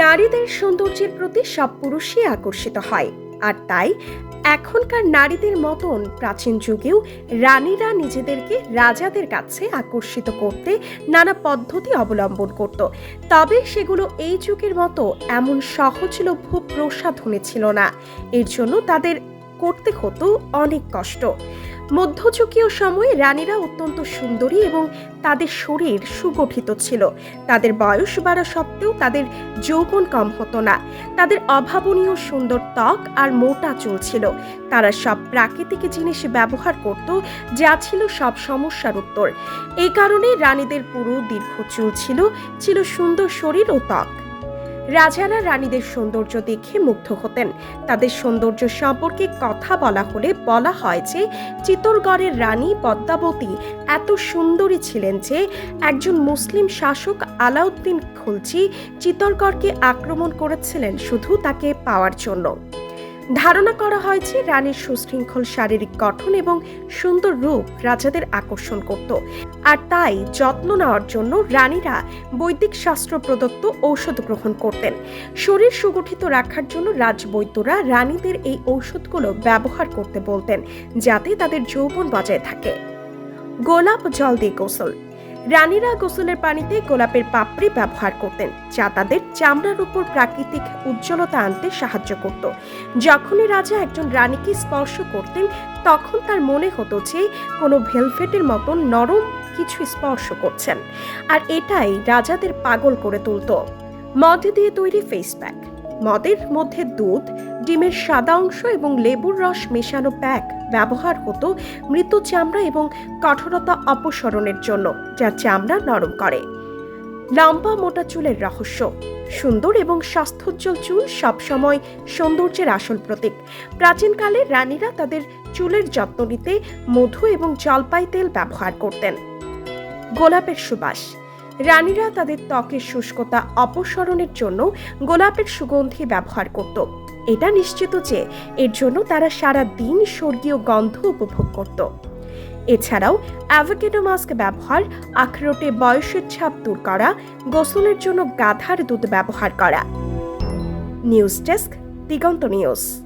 নারীদের সৌন্দর্যের প্রতি সব পুরুষই আকর্ষিত হয়। আর তাই, এখনকার নারীদের মতন প্রাচীন যুগেও রানীরা নিজেদেরকে রাজাদের কাছে আকর্ষিত করতে নানা পদ্ধতি অবলম্বন করত। তবে সেগুলো এই যুগের মতো এমন সহজলভ্য প্রসাধনে ছিল না। এর জন্য তাদের করতে হতো অনেক কষ্ট। মধ্যযুগীয় সময়ে রানীরা অত্যন্ত সুন্দরী এবং তাদের শরীর সুগঠিত ছিল। তাদের বয়স বাড়া সত্ত্বেও তাদের যৌবন কম হতো না। তাদের অভাবনীয় সুন্দর ত্বক আর মোটা চুল ছিল। তারা সব প্রাকৃতিক জিনিস ব্যবহার করত, যা ছিল সব সমস্যার উত্তর। এই কারণে রানীদের পুরো দীর্ঘ চুল ছিল ছিল সুন্দর শরীর ও ত্বক। রাজারা রানীদের সৌন্দর্য দেখে মুগ্ধ হতেন। তাদের সৌন্দর্য সম্পর্কে কথা বলা হলে বলা হয় যে, চিত্তরগড়ের রানী পদ্মাবতী এত সুন্দরী ছিলেন যে, একজন মুসলিম শাসক আলাউদ্দিন খুলজি চিত্তরগড়কে আক্রমণ করেছিলেন শুধু তাকে পাওয়ার জন্য। ধারণা করা হয় যে রানীর সুশৃঙ্খল শারীরিক গঠন এবং সুন্দর রূপ রাজাদের আকর্ষণ করত। আর তাই যত্ন নেওয়ার জন্য রানীরা বৈদিক শাস্ত্র প্রদত্ত ঔষধ গ্রহণ করতেন। শরীর সুগঠিত রাখার জন্য রাজবৈদ্যরা রানীদের এই ঔষধগুলো ব্যবহার করতে বলতেন, যাতে তাদের যৌবন বজায় থাকে। গোলাপ জল দিয়ে গোসল। রানীরা গোসলের পানিতে গোলাপের পাপড়ি ব্যবহার করতেন, যা তাদের চামড়ার উপর প্রাকৃতিক উজ্জ্বলতা আনতে সাহায্য করত। যখনই রাজা একজন রানীকে স্পর্শ করতেন, তখন তার মনে হতো যে কোনো ভেলভেটের মতন নরম কিছু স্পর্শ করছেন, আর এটাই রাজাদের পাগল করে তুলত। মদ দিয়ে তৈরি ফেস প্যাক মদের মধ্যে দুধ ডিমের সাদা অংশ এবং লেবুর রস মেশানো প্যাক ব্যবহার হতো মৃত চামড়া এবং কঠোরতা অপসরণের জন্য, যা চামড়া নরম করে। লম্বা মোটা চুলের রহস্য। সুন্দর এবং স্বাস্থ্যোজ্জ্বল চুল সবসময় সৌন্দর্যের আসল প্রতীক। প্রাচীনকালে রানীরা তাদের চুলের যত্ন নিতে মধু এবং জলপাই তেল ব্যবহার করতেন। গোলাপের সুবাস। রানীরা তাদের ত্বকের শুষ্কতা অপসরণের জন্য গোলাপের সুগন্ধি ব্যবহার করত। এটা নিশ্চিত যে এর জন্য তারা সারা দিন স্বর্গীয় গন্ধ উপভোগ করত। এছাড়াও অ্যাভোকেডো মাস্ক ব্যবহার, আখরোটে বয়সের ছাপ দূর করা, গোসলের জন্য গাধার দুধ ব্যবহার করা। News desk, Diganta news.